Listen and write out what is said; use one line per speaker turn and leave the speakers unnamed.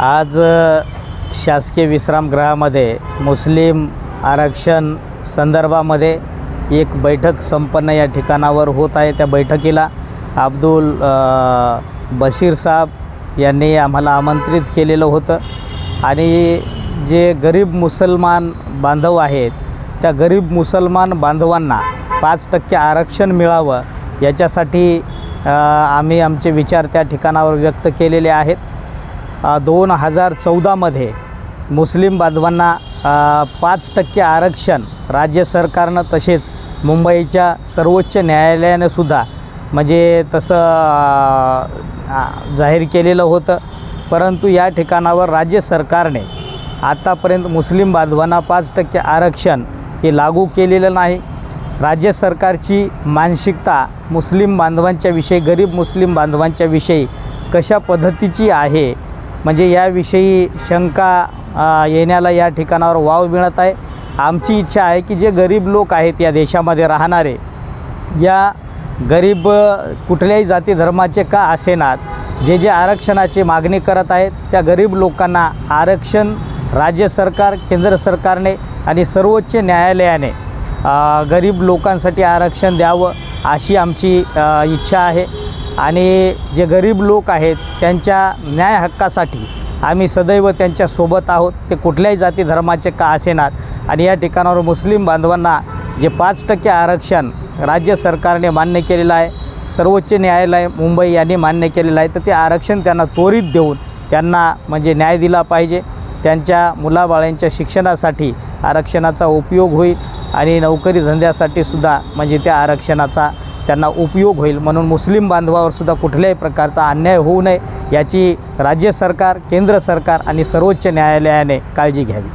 आज शासकीय विश्रामगृहामध्ये मुस्लिम आरक्षण संदर्भामध्ये एक बैठक संपन्न या ठिकाणावर होत आहे. त्या बैठकीला अब्दुल बशीर साहेब यांनी आम्हाला आमंत्रित केलेलं होतं. आणि जे गरीब मुसलमान बांधव आहेत त्या गरीब मुसलमान बांधवांना पाच टक्के आरक्षण मिळावं याच्यासाठी आम्ही आमचे विचार त्या ठिकाणावर व्यक्त केलेले आहेत. दोन हजार चौदामध्ये मुस्लिम बांधवांना पाच टक्के आरक्षण राज्य सरकारनं तसेच मुंबईच्या सर्वोच्च न्यायालयानं सुद्धा म्हणजे तसं जाहीर केलेलं होतं. परंतु या ठिकाणावर राज्य सरकारने आत्तापर्यंत मुस्लिम बांधवांना पाच टक्के आरक्षण हे लागू केलेलं नाही. राज्य सरकारची मानसिकता मुस्लिम बांधवांच्याविषयी गरीब मुस्लिम बांधवांच्याविषयी कशा पद्धतीची आहे म्हणजे याविषयी शंका येण्याला या ठिकाणावर वाव मिळत आहे. आमची इच्छा आहे की जे गरीब लोक आहेत या देशामध्ये राहणारे या गरीब कुठल्याही जाती धर्माचे का असेनात जे जे आरक्षणाची मागणी करत आहेत त्या गरीब लोकांना आरक्षण राज्य सरकार केंद्र सरकारने आणि सर्वोच्च न्यायालयाने गरीब लोकांसाठी आरक्षण द्यावं अशी आमची इच्छा आहे. आणि जे गरीब लोक आहेत त्यांच्या न्याय हक्कासाठी आम्ही सदैव त्यांच्यासोबत आहोत. ते कुठल्याही जाती धर्माचे का असेनात. आणि या ठिकाणावर मुस्लिम बांधवांना जे पाच टक्के आरक्षण राज्य सरकारने मान्य केलेलं आहे सर्वोच्च न्यायालय मुंबई यांनी मान्य केलेलं आहे तर ते आरक्षण त्यांना त्वरित देऊन त्यांना म्हणजे न्याय दिला पाहिजे. त्यांच्या मुलाबाळांच्या शिक्षणासाठी आरक्षणाचा उपयोग होईल आणि नोकरी धंद्यासाठी सुद्धा म्हणजे त्या आरक्षणाचा त्यांना उपयोग होईल म्हणून मुस्लिम बांधवावर सुद्धा कुठल्याही प्रकारचा अन्याय होऊ नये याची राज्य सरकार केंद्र सरकार आणि सर्वोच्च न्यायालयाने काळजी घ्यावी.